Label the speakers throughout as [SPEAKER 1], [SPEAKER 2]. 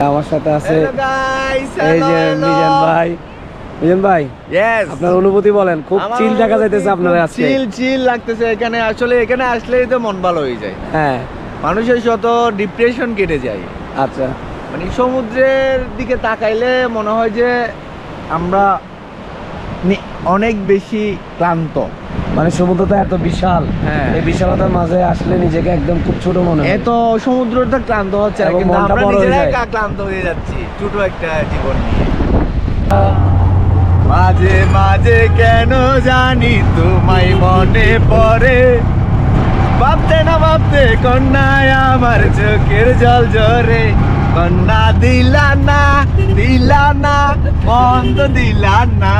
[SPEAKER 1] আমার সাথে আছে এই যে মিজান ভাই। মিজান ভাই
[SPEAKER 2] Yes.
[SPEAKER 1] আপনার অনুভূতি বলেন খুব চিল দেখা যাইতেছে আপনার আজকে।
[SPEAKER 2] চিল চিল লাগতেছে। এখানে আসলে এখানে আসলেই তো মন ভালো হয়ে যায়।
[SPEAKER 1] হ্যাঁ।
[SPEAKER 2] মানুষের শত ডিপ্রেশন কেটে যায়।
[SPEAKER 1] আচ্ছা।
[SPEAKER 2] মানে সমুদ্রের দিকে তাকাইলে মনে হয় যে আমরা নি- অনেক বেশি ক্লান্ত।
[SPEAKER 1] মানে সমুদ্রটা এত বিশাল
[SPEAKER 2] হ্যাঁ।
[SPEAKER 1] এই বিশালতার মাঝে আসলে নিজেকে একদম খুব ছোট মনে হয়।
[SPEAKER 2] এত সমুদ্রটা ক্লান্ত হচ্ছে না, কিন্তু আমরা
[SPEAKER 1] হয়ে
[SPEAKER 2] নিজেরাই ক্লান্ত হয়ে যাচ্ছি ছোট একটা জীবন নিয়ে। মাঝে মাঝে কেন জানি তোমায় মনে পড়ে? ভাবতে না ভাবতে কন্যায় আমার চোখের জল জরে কন্যা দিলা না দিলা না বন্ধ দিলা না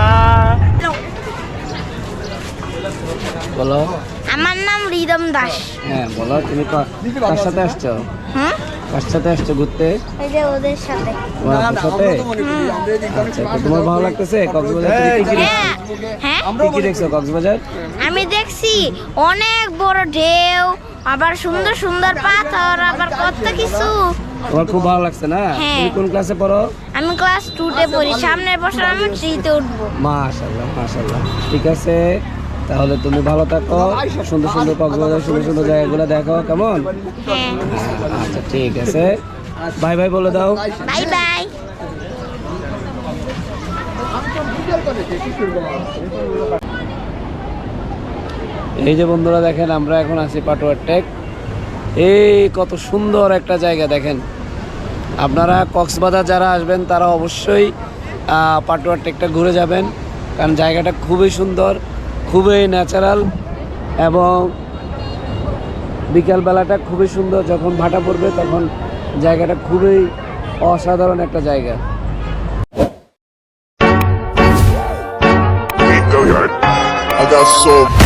[SPEAKER 1] বলো।
[SPEAKER 3] আমার নাম রিদম দাস।
[SPEAKER 1] হ্যাঁ বলো তুমি কার সাথে আসছো?
[SPEAKER 3] হুম?
[SPEAKER 1] কার সাথে আসছো ঘুরতে?
[SPEAKER 3] এই যে ওদের সাথে।
[SPEAKER 1] আচ্ছা, তোমার ভালো লাগতেছে? কক্সবাজার তুমি কি দেখছ?
[SPEAKER 3] হ্যাঁ হ্যাঁ।
[SPEAKER 1] কি কি দেখছ কক্সবাজার?
[SPEAKER 3] আমি দেখছি অনেক বড় ঢেউ আবার সুন্দর সুন্দর পাথর আবার কত কিছু।
[SPEAKER 1] তোমার খুব ভালো লাগছে না?
[SPEAKER 3] হ্যাঁ।
[SPEAKER 1] তুমি কোন ক্লাসে পড়ো?
[SPEAKER 3] আমি ক্লাস টুতে পড়ি। সামনের বছর আমি থ্রিতে উঠবো।
[SPEAKER 1] মাশাল্লাহ মাশাল্লাহ ঠিক আছে? তাহলে তুমি ভালো থাকো। সুন্দর সুন্দর কক্সবাজার সুন্দর সুন্দর জায়গাগুলো দেখো কেমন?
[SPEAKER 3] হ্যাঁ।
[SPEAKER 1] আচ্ছা ঠিক আছে। বাই বাই বলে দাও।
[SPEAKER 3] Bye bye.
[SPEAKER 1] এই যে বন্ধুরা দেখেন আমরা এখন আছি পাটোয়ার টেক। এই কত সুন্দর একটা জায়গা দেখেন। আপনারা কক্সবাজার যারা আসবেন, তারা অবশ্যই পাটোয়ার টেকটা ঘুরে যাবেন। কারণ জায়গাটা খুবই সুন্দর, খুবই ন্যাচারাল এবং বিকালবেলাটা খুবই সুন্দর। যখন ভাটা পড়বে, তখন জায়গাটা খুবই অসাধারণ একটা জায়গা।
[SPEAKER 4] I got so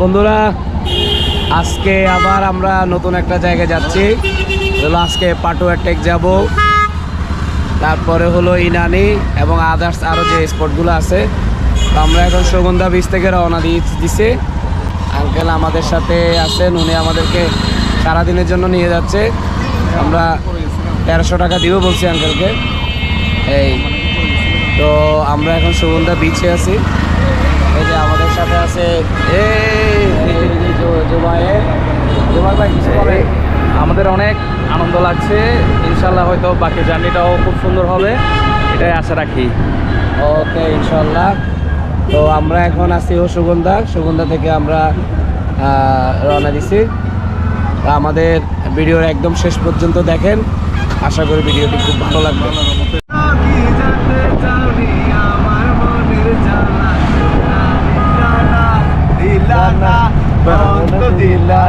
[SPEAKER 1] বন্ধুরা, আজকে আবার আমরা নতুন একটা জায়গায় যাচ্ছি। আজকে পাটুয়া টেক যাব। তারপরে হলো ইনানি এবং আদার্স আরও যে স্পটগুলো আছে। তো আমরা এখন সুগন্ধা বীজ থেকে রওনা দিয়ে দিছি। আঙ্কেল আমাদের সাথে আছেন, উনি আমাদেরকে সারাদিনের জন্য নিয়ে যাচ্ছে। আমরা তেরোশো টাকা দিব বলছি আঙ্কেলকে এই। তো আমরা এখন সুগন্ধা বিচে আছি। সাথে আছে। জুবায়ের ভাই কিছু বলেন?
[SPEAKER 5] আমাদের অনেক আনন্দ লাগছে। ইনশাল্লাহ হয়তো বাকি জার্নিটাও খুব সুন্দর হবে। এটাই আশা রাখি।
[SPEAKER 1] ওকে ইনশাল্লাহ। তো আমরা এখন আছি ও সুগন্ধা সুগন্ধা থেকে আমরা রওনা দিছি। আমাদের ভিডিওর একদম শেষ পর্যন্ত দেখেন। আশা করি ভিডিওটি খুব ভালো লাগবে
[SPEAKER 2] কি জানতে চাওনি আমার মনের জ্বালা দিলা না দিলা না বন্ধ দিলা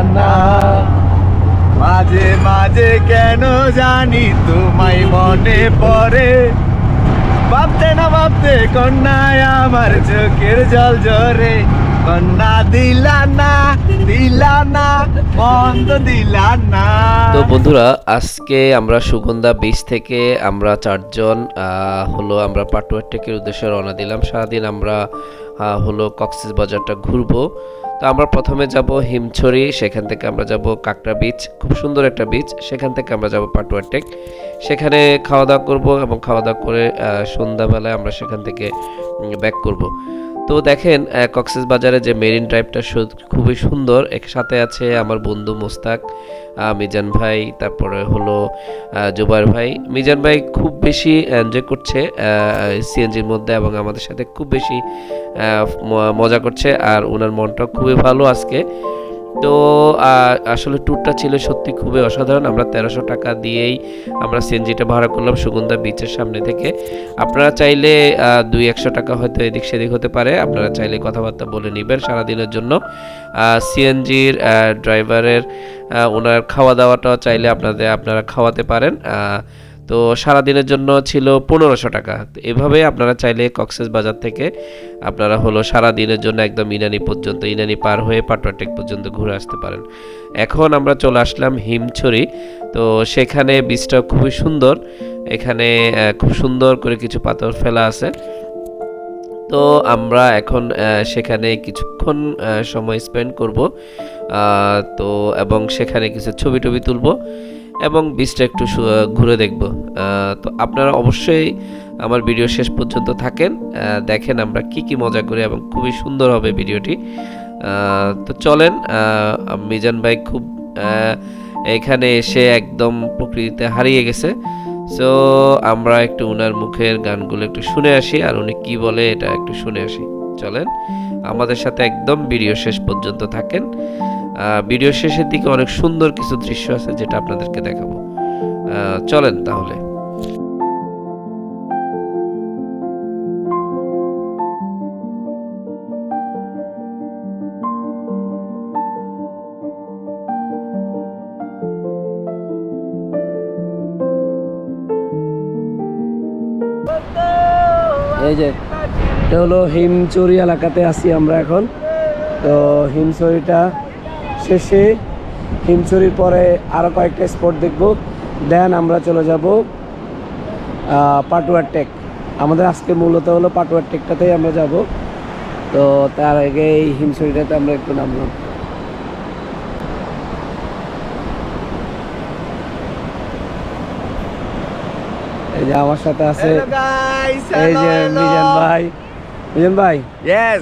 [SPEAKER 2] মাঝে মাঝে কেন জানি তোমায় মনে পড়ে? ভাবতে না ভাবতে কন্যায় আমার চোখের জল জরে
[SPEAKER 6] তো বন্ধুরা, আজকে আমরা সুগন্ধা বিচ থেকে আমরা চারজন হলো আমরা পাটুয়ার টেকের উদ্দেশ্যে রওনা দিলাম। সারাদিন আমরা হলো কক্সিস বাজারটা ঘুরবো। তো আমরা প্রথমে যাব হিমছড়ি, সেখান থেকে আমরা যাব কাকড়া বিচ খুব সুন্দর একটা বিচ সেখান থেকে আমরা যাব পাটুয়ার টেক। সেখানে খাওয়া দাওয়া করব এবং খাওয়া দাওয়া করে সন্ধ্যাবেলায় আমরা সেখান থেকে ব্যাক করব। তো দেখেন কক্সেস বাজারে যে মেরিন ড্রাইভটা খুবই সুন্দর। একসাথে আছে আমার বন্ধু মোস্তাক মিজান ভাই, তারপরে হলো জুবার ভাই। মিজান ভাই খুব বেশি এনজয় করছে সিএনজির মধ্যে এবং আমাদের সাথে খুব বেশি মজা করছে, আর ওনার মনটা খুবই ভালো আজকে। তো আসলে ট্যুরটা ছিল সত্যি খুবই অসাধারণ। আমরা তেরোশো টাকা দিয়েই আমরা সিএনজিটা ভাড়া করলাম সুগন্ধা বিচের সামনে থেকে। আপনারা চাইলে দুই একশো টাকা হয়তো এদিক সেদিক হতে পারে। আপনারা চাইলে কথাবার্তা বলে নেবেন সারাদিনের জন্য। সিএনজির ড্রাইভারের ওনার খাওয়া দাওয়াটাও চাইলে আপনাদের, আপনারা খাওয়াতে পারেন। তো সারাদিনের জন্য ছিল পনেরোশো টাকা। এভাবে আপনারা চাইলে কক্সেস বাজার থেকে আপনারা হলো সারা দিনের জন্য একদম ইনানি পর্যন্ত, ইনানি পার হয়ে পাটুয়াটেক পর্যন্ত ঘুরে আসতে পারেন। এখন আমরা চলে আসলাম হিমছড়ি। তো সেখানে বীজটা খুবই সুন্দর। এখানে খুব সুন্দর করে কিছু পাথর ফেলা আছে। তো আমরা এখন সেখানে কিছুক্ষণ সময় স্পেন্ড করব। তো এবং সেখানে কিছু ছবি টবি তুলব। এবং বিচটা একটু ঘুরে দেখব। তো আপনারা অবশ্যই আমার ভিডিও শেষ পর্যন্ত থাকেন। দেখেন আমরা কি কি মজা করি এবং খুবই সুন্দর হবে ভিডিওটি তো চলেন মিজান ভাই খুব এখানে এসে একদম প্রকৃতিতে হারিয়ে গেছে। সো আমরা একটু ওনার মুখের গানগুলো একটু শুনে আসি আর উনি কি বলে এটা একটু শুনে আসি। চলেন, আমাদের সাথে একদম ভিডিও শেষ পর্যন্ত থাকেন। ভিডিও শেষের দিকে অনেক সুন্দর কিছু দৃশ্য আছে যেটা আপনাদেরকে দেখাবো। চলেন তাহলে।
[SPEAKER 1] এই যে, এটা হলো হিমচুরি এলাকাতে আছি আমরা এখন। তো হিমচুরিটা শেষে হিমচুরির পরে আরও কয়েকটা স্পট দেখব। দেন আমরা চলে যাব পাটুয়ার টেক আমাদের আজকে মূলত হলো পাটুয়ার টেকটাতেই আমরা যাব। তো তার আগে এই হিমচুরিটাতে আমরা একটু নামলাম এই যে আমার সাথে আছে এই যে মিজান ভাই। মিজান ভাই.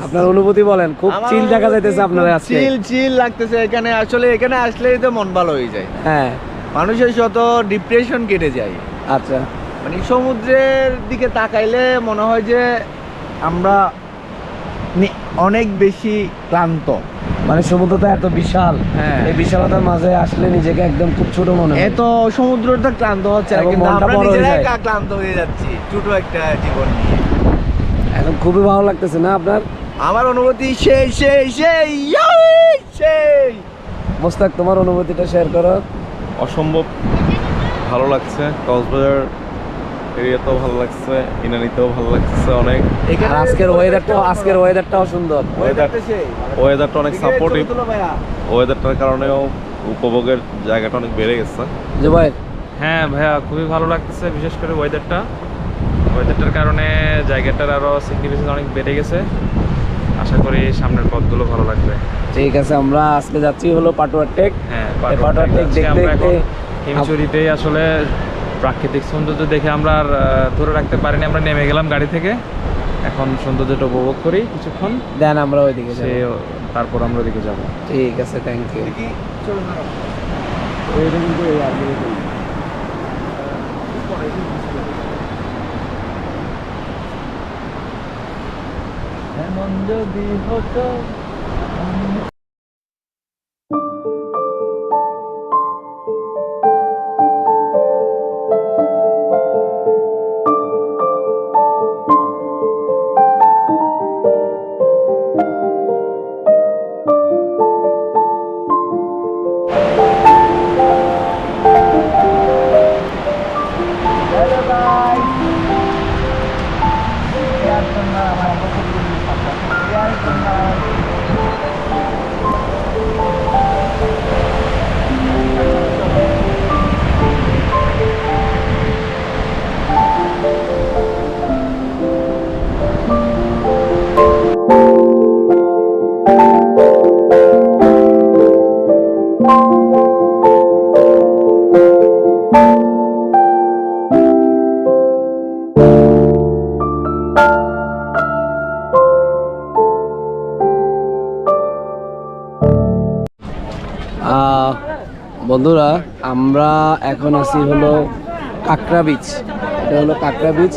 [SPEAKER 1] আপনার অনুভূতি বলেন খুব
[SPEAKER 2] আমার
[SPEAKER 1] চিল দেখা যাইতেছে আপনার আজকে।
[SPEAKER 2] চিল চিল লাগতেছে এখানে আসলে এখানে আসলেই তো মন ভালো হয়ে যায়।
[SPEAKER 1] হ্যাঁ।
[SPEAKER 2] মানুষের শত ডিপ্রেশন কেটে যায়।
[SPEAKER 1] আচ্ছা।
[SPEAKER 2] মানে সমুদ্রের দিকে তাকাইলে মনে হয় যে আমরা নি- অনেক বেশি ক্লান্ত।
[SPEAKER 1] মানে সমুদ্রটা এত বিশাল।
[SPEAKER 2] হ্যাঁ।
[SPEAKER 1] এই বিশালতার মাঝে আসলে নিজেকে একদম খুব ছোট মনে হয়।
[SPEAKER 2] এত সমুদ্রটা ক্লান্ত হচ্ছে না,
[SPEAKER 1] এবং
[SPEAKER 2] কিন্তু
[SPEAKER 1] মনটা
[SPEAKER 2] আমরা
[SPEAKER 1] বড় হয়ে
[SPEAKER 2] নিজেরাই
[SPEAKER 1] যায়।
[SPEAKER 2] ক্লান্ত হয়ে যাচ্ছি ছোট একটা জীবন নিয়ে।
[SPEAKER 1] এখন খুবই ভালো লাগতেছে না আপনার?
[SPEAKER 2] আমার অনুভূতি সেই সেই সেই সেই।
[SPEAKER 1] মোস্তাক তোমার অনুভূতিটা শেয়ার করো।
[SPEAKER 7] অসম্ভব ভালো লাগছে। কক্সবাজার এরিয়াতেও ভালো লাগছে ইনানিতেও ভালো লাগছে অনেক।
[SPEAKER 1] আর আজকের ওয়েদারটাও আজকের ওয়েদারটাও সুন্দর।
[SPEAKER 2] ওয়েদারটা
[SPEAKER 7] ওয়েদারটা অনেক
[SPEAKER 2] এদিকে
[SPEAKER 7] সাপোর্টিভ। ওয়েদারটার কারণেও উপভোগের জায়গাটা অনেক বেড়ে গেছে।
[SPEAKER 1] জুবাইর
[SPEAKER 5] হ্যাঁ ভাইয়া খুবই ভালো লাগতেছে বিশেষ করে ওয়েদারটা ওয়েদারটার কারণে জায়গাটার আরও সিগনিফিকেন্স অনেক বেড়ে গেছে। আশা করি সামনের পথগুলো ভালো লাগবে।
[SPEAKER 1] ঠিক আছে আমরা আজকে যাচ্ছি হলো পাটুয়ার টেক।
[SPEAKER 5] হ্যাঁ
[SPEAKER 1] পাটুয়ার টেক দেখতে দেখতে
[SPEAKER 5] এখন হিমচুরিতেই আসলে প্রাকৃতিক সৌন্দর্য দেখে আমরা আর ধরে রাখতে পারিনি। আমরা নেমে গেলাম গাড়ি থেকে। এখন সৌন্দর্যটা উপভোগ করি কিছুক্ষণ।
[SPEAKER 1] দেন আমরা ওইদিকে
[SPEAKER 5] সে তারপর আমরা ওদিকে যাব।
[SPEAKER 1] ঠিক আছে থ্যাংক ইউ
[SPEAKER 2] দেখি, চলো না।
[SPEAKER 1] ওইটা কিন্তু এই আগে
[SPEAKER 2] এমন যদি হতো
[SPEAKER 1] এখন আছি হলো কাঁকড়া বিচ এটা হলো কাঁকড়া বিচ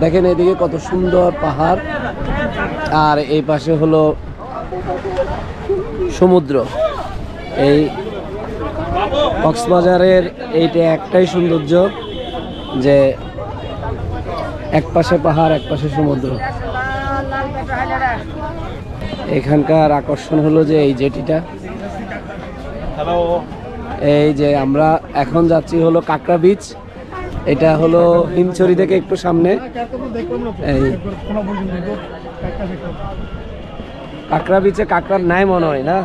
[SPEAKER 1] দেখেন এদিকে কত সুন্দর পাহাড়। আর এই পাশে হলো সমুদ্র। এই কক্সবাজারের এইটা একটাই সৌন্দর্য যে এক পাশে পাহাড়, এক পাশে সমুদ্র। এখানকার আকর্ষণ হলো যে এই জেটিটা
[SPEAKER 7] হ্যালো
[SPEAKER 1] এই যে আমরা এখন যাচ্ছি হলো কাঁকড়া বিচ এটা হলো হিমছড়ি থেকে একটু সামনে। এই। কাঁকড়া বিচে কাঁকড়ার নাই মনে হয় না?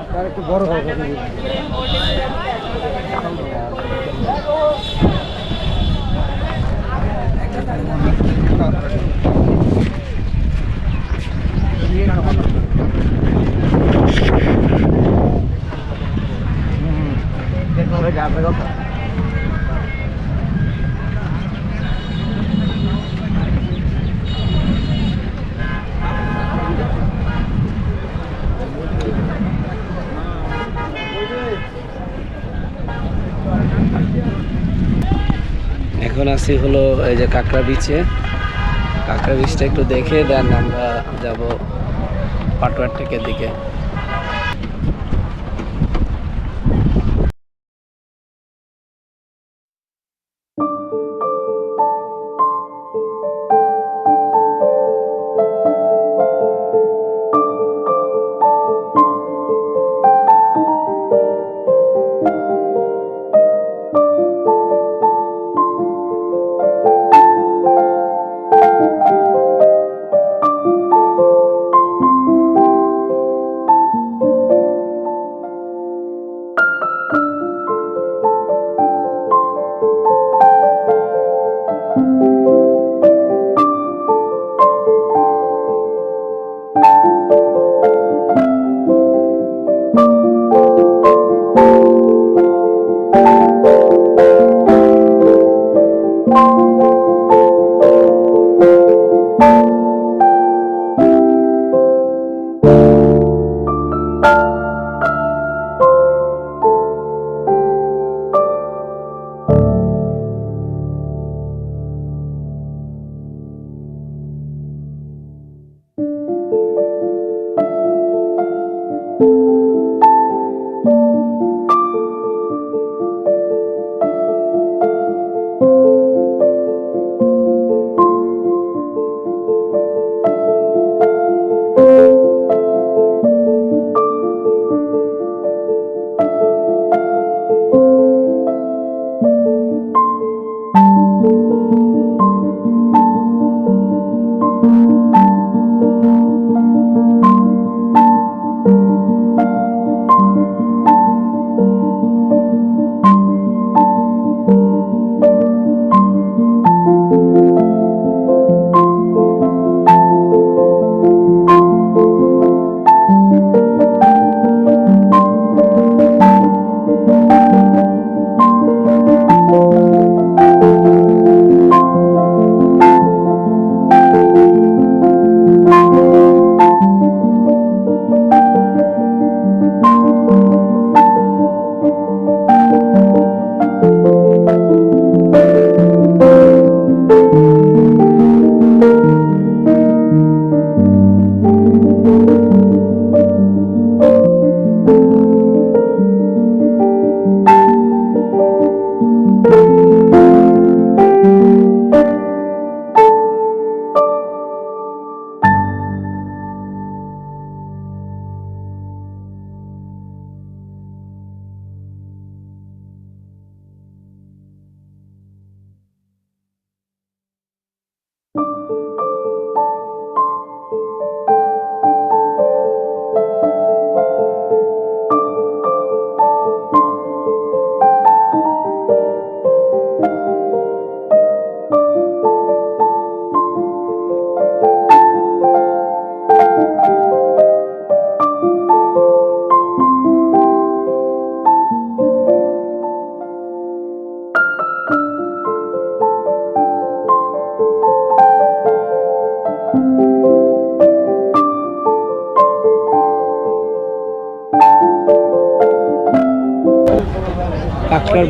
[SPEAKER 1] এখন আছি হলো এই যে কাঁকড়া বিচে। কাঁকড়া বিচটা একটু দেখে, দেন আমরা যাব পাটুয়ার টেকের দিকে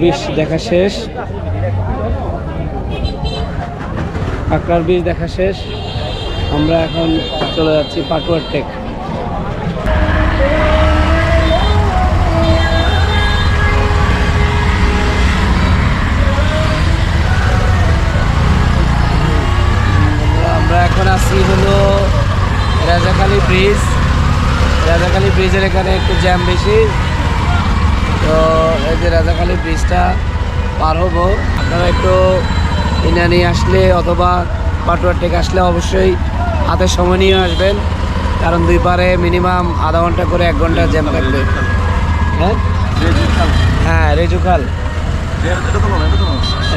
[SPEAKER 1] বিষ দেখা শেষ। কাঁকড়ার বিষ দেখা শেষ। আমরা এখন চলে যাচ্ছি পাটুয়ার টেক। আমরা এখন আছি হলো রাজাখালী ব্রিজ। রাজাখালী ব্রিজের এখানে একটু জ্যাম বেশি। তো এই যে রাজাখালী ব্রিজটা পার হব। আপনারা একটু ইনানি আসলে অথবা পাটুয়ার টেক আসলে অবশ্যই হাতে সময় নিয়ে আসবেন, কারণ দুই পারে মিনিমাম আধা ঘণ্টা করে এক ঘণ্টা জ্যাম থাকবে হ্যাঁ? হ্যাঁ রেজুখাল।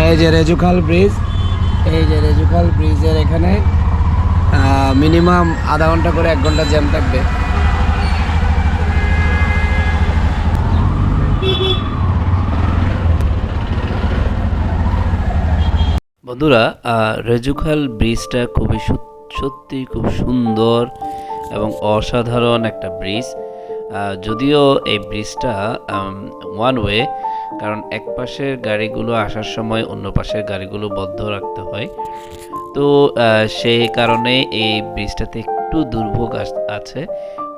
[SPEAKER 1] এই যে রেজুখাল ব্রিজ, এই যে রেজুখাল ব্রিজের এখানে মিনিমাম আধা ঘণ্টা করে এক ঘণ্টা জ্যাম থাকবে
[SPEAKER 6] বন্ধুরা রেজুখাল ব্রিজটা খুবই সত্যি খুব সুন্দর এবং অসাধারণ একটা ব্রিজ। যদিও এই ব্রিজটা ওয়ান ওয়ে কারণ এক পাশের গাড়িগুলো আসার সময় অন্য পাশের গাড়িগুলো বদ্ধ রাখতে হয়। তো সেই কারণে এই ব্রিজটাতে একটু দুর্ভোগ আছে।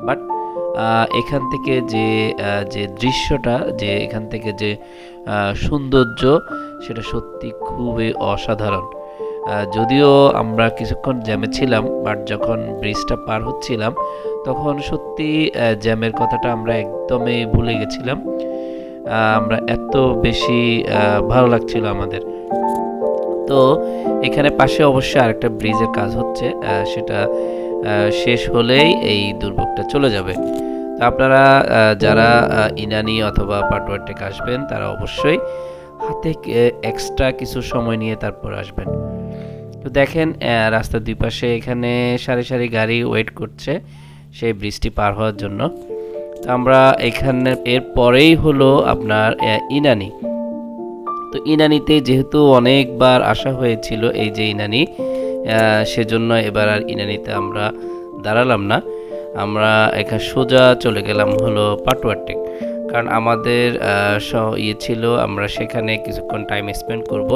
[SPEAKER 6] বাট এখান থেকে যে যে দৃশ্যটা, যে এখান থেকে যে সৌন্দর্য সেটা সত্যি খুবই অসাধারণ। যদিও আমরা কিছুক্ষণ জ্যামে ছিলাম বাট যখন ব্রিজটা পার হচ্ছিলাম, তখন সত্যি জ্যামের কথাটা আমরা একদমই ভুলে গেছিলাম। আমরা এত বেশি ভালো লাগছিল আমাদের। তো এখানে পাশে অবশ্যই আরেকটা ব্রিজের কাজ হচ্ছে সেটা শেষ হলেই এই দুর্ভোগটা চলে যাবে। তো আপনারা যারা ইনানি অথবা পাটুয়ার টেক আসবেন, তারা অবশ্যই হাতে এক্সট্রা কিছু সময় নিয়ে তারপর আসবেন। তো দেখেন রাস্তার দুই পাশে এখানে সারি সারি গাড়ি ওয়েট করছে সেই ব্রিজটি পার হওয়ার জন্য। তো আমরা এখানে, এর পরেই হলো আপনার ইনানি। তো ইনানিতে যেহেতু অনেকবার আসা হয়েছিল এই যে ইনানি সেজন্য এবার আর ইনানিতে আমরা দাঁড়ালাম না। আমরা এখানে সোজা চলে গেলাম হলো পাটুয়ারটেক কারণ আমাদের ইয়ে ছিল আমরা সেখানে কিছুক্ষণ টাইম স্পেন্ড করব।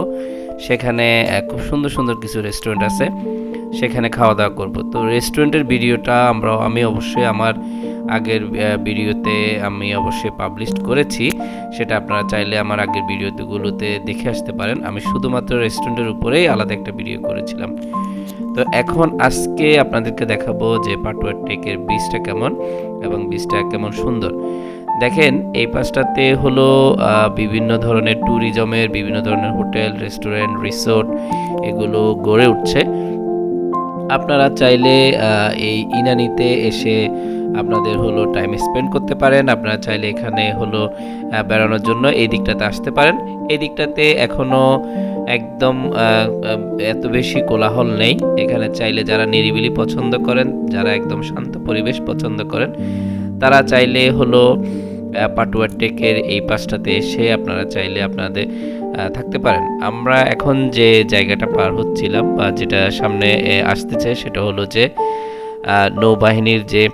[SPEAKER 6] সেখানে খুব সুন্দর সুন্দর কিছু রেস্টুরেন্ট আছে। সেখানে খাওয়া দাওয়া করব। তো রেস্টুরেন্টের ভিডিওটা আমরা, আমি অবশ্যই আমার আগের ভিডিওতে আমি অবশ্যই পাবলিশ করেছি। সেটা আপনারা চাইলে আমার আগের ভিডিওগুলোতে দেখে আসতে পারেন। আমি শুধুমাত্র রেস্টুরেন্টের উপরেই আলাদা একটা ভিডিও করেছিলাম। তো এখন আজকে আপনাদেরকে দেখাবো যে পাটুয়ার টেকের বীজটা কেমন এবং বীজটা কেমন সুন্দর। দেখেন, এই পাশটাতে হলো বিভিন্ন ধরনের ট্যুরিজমের, বিভিন্ন ধরনের হোটেল, রেস্টুরেন্ট, রিসোর্ট, এগুলো গড়ে উঠছে। আপনারা চাইলে এই ইনানিতে এসে আপনাদের হলো টাইম স্পেন্ড করতে পারেন। আপনারা চাইলে এখানে হলো বেড়ানোর জন্য এই দিকটাতে আসতে পারেন। এই দিকটাতে এখনও একদম এত বেশি কোলাহল নেই। এখানে চাইলে যারা নিরিবিলি পছন্দ করেন, যারা একদম শান্ত পরিবেশ পছন্দ করেন তারা চাইলে হলো পাটুয়ার টেকের এই পাশটাতে এসে আপনারা চাইলে আপনাদের থাকতে পারেন। আমরা এখন যে জায়গাটা পার হচ্ছিলাম বা যেটা সামনে আসতেছে সেটা হলো যে নৌবাহিনীর যে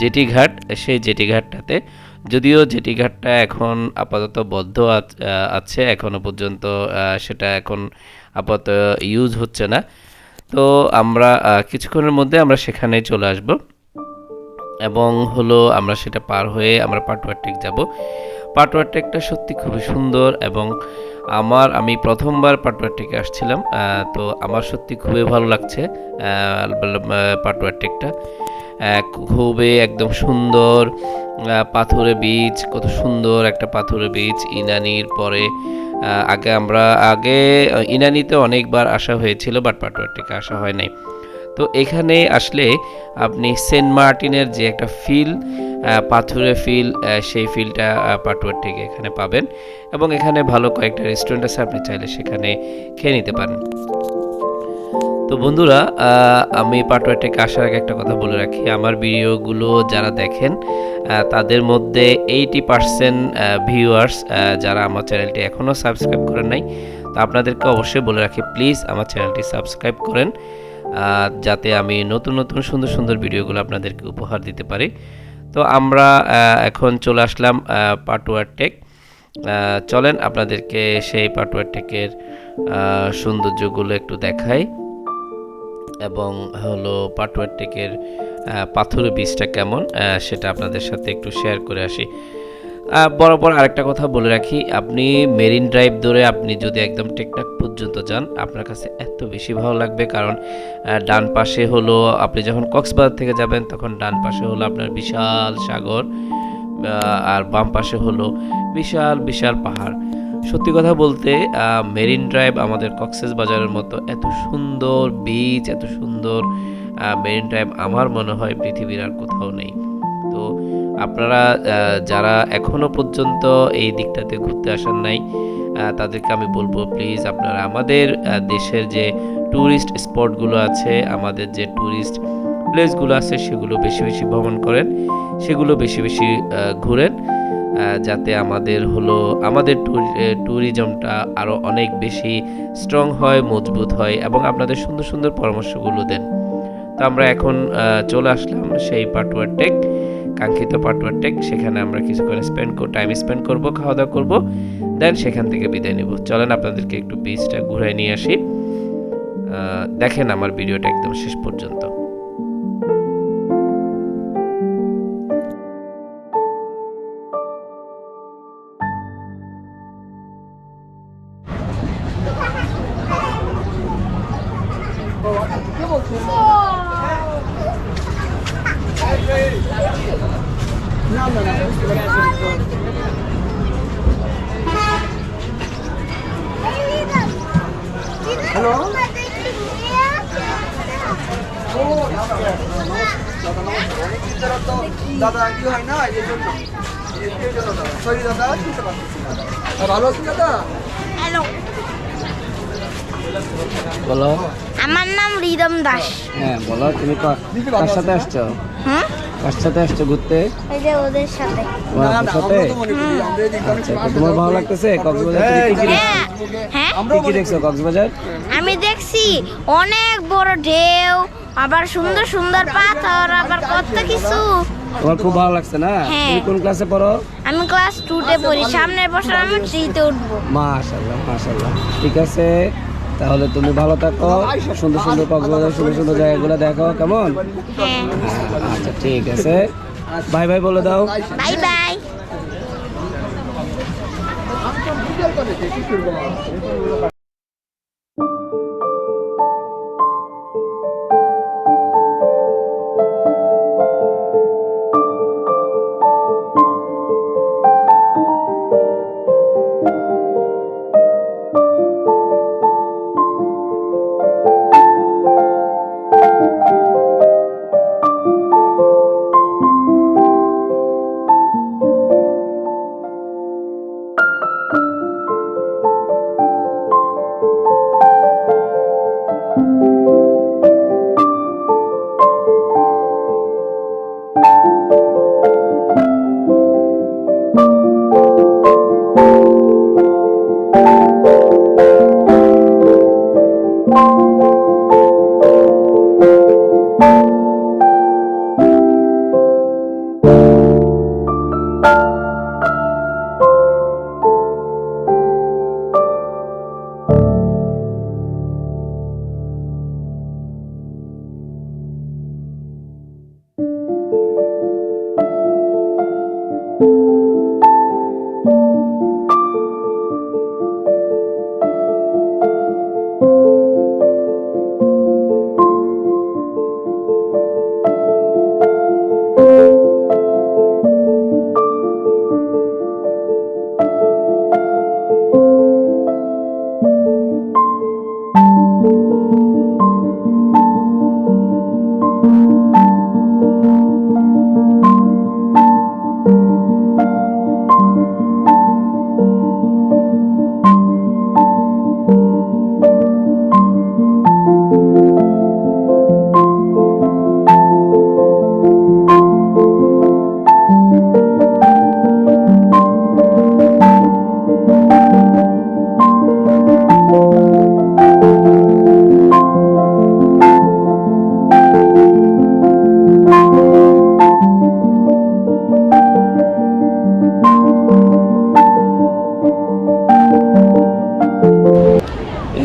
[SPEAKER 6] জেটি ঘাট সেই জেটি ঘাটটাতে যদিও জেটি ঘাটটা এখন আপাতত বদ্ধ আছ- আছে এখনও পর্যন্ত সেটা এখন আপাতত ইউজ হচ্ছে না। তো আমরা কিছুক্ষণের মধ্যে আমরা সেখানে চলে আসব। এবং হলো আমরা সেটা পার হয়ে আমরা পাটুয়ার টেক যাব। পাটুয়ার টেকটা সত্যি খুবই সুন্দর এবং আমার, আমি প্রথমবার পাটুয়ার টেকে আসছিলাম তো আমার সত্যি খুবই ভালো লাগছে পাটুয়ার টেকটা খুবই একদম সুন্দর পাথুরে বীজ কত সুন্দর একটা পাথুরে বীজ ইনানির পরে আগে আমরা, আগে ইনানিতে অনেকবার আসা হয়েছিল বাট পাটুয়ার টেকে আসা হয় নাই। তো এখানে আসলে আপনি সেন্ট মার্টিনের যে একটা ফিল পাথুরে ফিল সেই ফিলটা পাটুয়ার থেকে এখানে পাবেন। এবং এখানে ভালো কয়েকটা রেস্টুরেন্ট আছে, আপনি চাইলে সেখানে খেয়ে নিতে পারেন। তো বন্ধুরা আমি পাটুয়া টেক আসার আগে একটা কথা বলে রাখি। আমার ভিডিওগুলো যারা দেখেন তাদের মধ্যে এইটি পার্সেন্ট ভিউয়ার্স যারা আমার চ্যানেলটি এখনও সাবস্ক্রাইব করেন নাই, তো আপনাদেরকে অবশ্যই বলে রাখি প্লিজ আমার চ্যানেলটি সাবস্ক্রাইব করেন। যাতে আমি নতুন নতুন সুন্দর সুন্দর ভিডিওগুলো আপনাদেরকে উপহার দিতে পারি। তো আমরা এখন চলে আসলাম পাটুয়ার টেক চলেন আপনাদেরকে সেই পাটুয়ার টেকের সৌন্দর্যগুলো একটু দেখাই। এবং হলো পাটুয়ার টেকের পাথরের বীজটা কেমন সেটা আপনাদের সাথে একটু শেয়ার করে আসি। বরাবর আরেকটা কথা বলে রাখি, আপনি মেরিন ড্রাইভ ধরে আপনি যদি একদম টেকনাক পর্যন্ত যান, আপনার কাছে এত বেশি ভালো লাগবে কারণ ডান পাশে হলো আপনি যখন কক্সবাজার থেকে যাবেন, তখন ডান পাশে হলো আপনার বিশাল সাগর আর বাম পাশে হলো বিশাল বিশাল পাহাড়। সত্যি কথা বলতে মেরিন ড্রাইভ আমাদের কক্সেস বাজারের মতো এত সুন্দর বিচ এত সুন্দর মেরিন ড্রাইভ আমার মনে হয় পৃথিবীর আর কোথাও নেই। আপনারা যারা এখনও পর্যন্ত এই দিকটাতে ঘুরতে আসেন নাই তাদেরকে আমি বলব প্লিজ আপনারা আমাদের দেশের যে ট্যুরিস্ট স্পটগুলো আছে, আমাদের যে ট্যুরিস্ট প্লেসগুলো আছে, সেগুলো বেশি বেশি ভ্রমণ করেন। সেগুলো বেশি বেশি ঘুরেন যাতে আমাদের হলো, আমাদের ট্যুরিজমটা আরও অনেক বেশি স্ট্রং হয়, মজবুত হয় এবং আপনাদের সুন্দর সুন্দর পরামর্শগুলো দেন। তো আমরা এখন চলে আসলাম সেই পাটুয়ার টেক কাঙ্ক্ষিত পাটুয়ার টেক সেখানে আমরা কিছুক্ষণ স্পেন্ড টাইম স্পেন্ড করব খাওয়া দাওয়া করব দেন সেখান থেকে বিদায় নেব। চলেন আপনাদেরকে একটু বিচটা ঘুরাই নিয়ে আসি। দেখেন আমার ভিডিওটা একদম শেষ পর্যন্ত।
[SPEAKER 1] কার সাথে আসছো?
[SPEAKER 3] হুম
[SPEAKER 1] কার সাথে আসছো ঘুরতে?
[SPEAKER 3] এই যে ওদের সাথে।
[SPEAKER 8] তো
[SPEAKER 1] আচ্ছা তো তোমার ভালো লাগতেছে? কক্সবাজার কি কি দেখছ?
[SPEAKER 3] হ্যাঁ। হ্যাঁ
[SPEAKER 1] কি কি দেখছ কক্সবাজার?
[SPEAKER 3] আমি দেখছি অনেক বড় ঢেউ আবার সুন্দর সুন্দর পাথর আবার কত কিছু।
[SPEAKER 1] তোমার খুব ভালো লাগছে না?
[SPEAKER 3] হ্যাঁ।
[SPEAKER 1] তুমি কোন ক্লাসে পড়ো?
[SPEAKER 3] আমি ক্লাস টুতে পড়ি। সামনের বছর আমি থ্রিতে উঠবো।
[SPEAKER 1] মাশাল্লাহ মাশাল্লাহ ঠিক আছে। তাহলে তুমি ভালো থাকো। সুন্দর সুন্দর কক্সবাজার সুন্দর সুন্দর জায়গাগুলো দেখো কেমন?
[SPEAKER 3] হ্যাঁ।
[SPEAKER 1] আচ্ছা ঠিক আছে। বাই বাই বলে দাও।
[SPEAKER 3] Bye bye.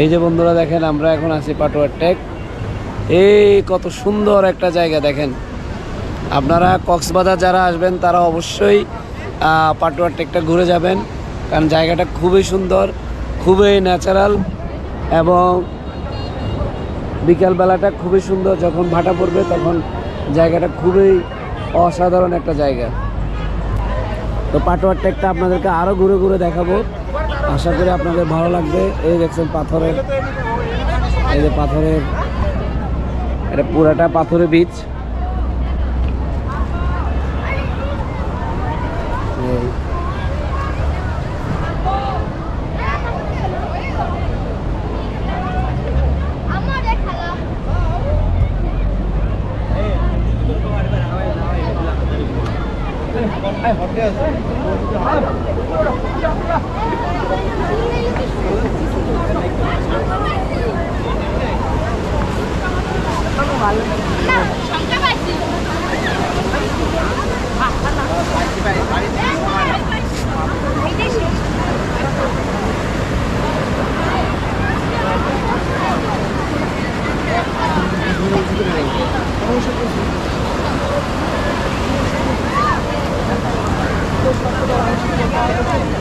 [SPEAKER 1] এই যে বন্ধুরা দেখেন, আমরা এখন আছি পাটোয়ার টেক। এই কত সুন্দর একটা জায়গা দেখেন। আপনারা কক্সবাজার যারা আসবেন, তারা অবশ্যই পাটোয়ার টেকটা ঘুরে যাবেন। কারণ জায়গাটা খুবই সুন্দর, খুবই ন্যাচারাল এবং বিকালবেলাটা খুবই সুন্দর। যখন ভাটা পড়বে, তখন জায়গাটা খুবই অসাধারণ একটা জায়গা। তো পাটোয়ার টেকটা আপনাদেরকে আরও ঘুরে ঘুরে দেখাবো। আশা করি আপনাদের ভালো লাগবে। এই দেখছেন পাথরের, এই যে পাথরের, এটা পুরাটা পাথরের বীজ। এই Thank you.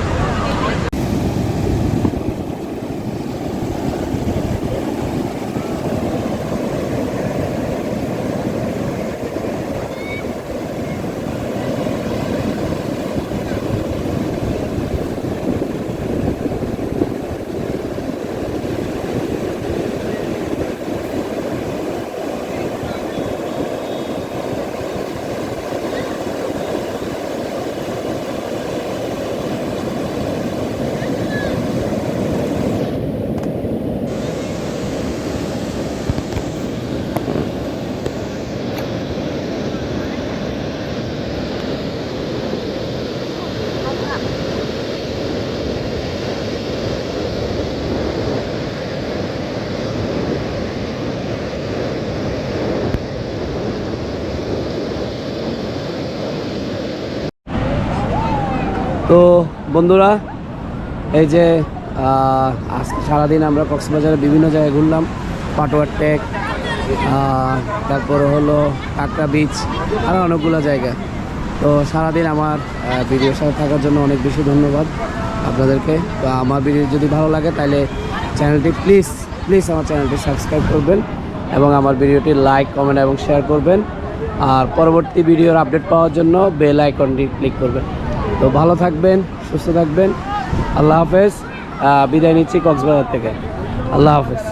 [SPEAKER 1] তো বন্ধুরা, এই যে আজকে সারাদিন আমরা কক্সবাজারে বিভিন্ন জায়গায় ঘুরলাম। পাটোয়ার টেক তারপরে হলো কাঁকড়া বিচ আরও অনেকগুলো জায়গা। তো সারাদিন আমার ভিডিওর সাথে থাকার জন্য অনেক বেশি ধন্যবাদ আপনাদেরকে। তো আমার ভিডিও যদি ভালো লাগে তাহলে চ্যানেলটি প্লিজ প্লিজ আমার চ্যানেলটি সাবস্ক্রাইব করবেন এবং আমার ভিডিওটি লাইক কমেন্ট এবং শেয়ার করবেন। আর পরবর্তী ভিডিওর আপডেট পাওয়ার জন্য বেল আইকনটি ক্লিক করবেন। তো ভালো থাকবেন সুস্থ থাকবেন। আল্লাহ হাফেজ। বিদায় নিচ্ছি কক্সবাজার থেকে। আল্লাহ হাফেজ।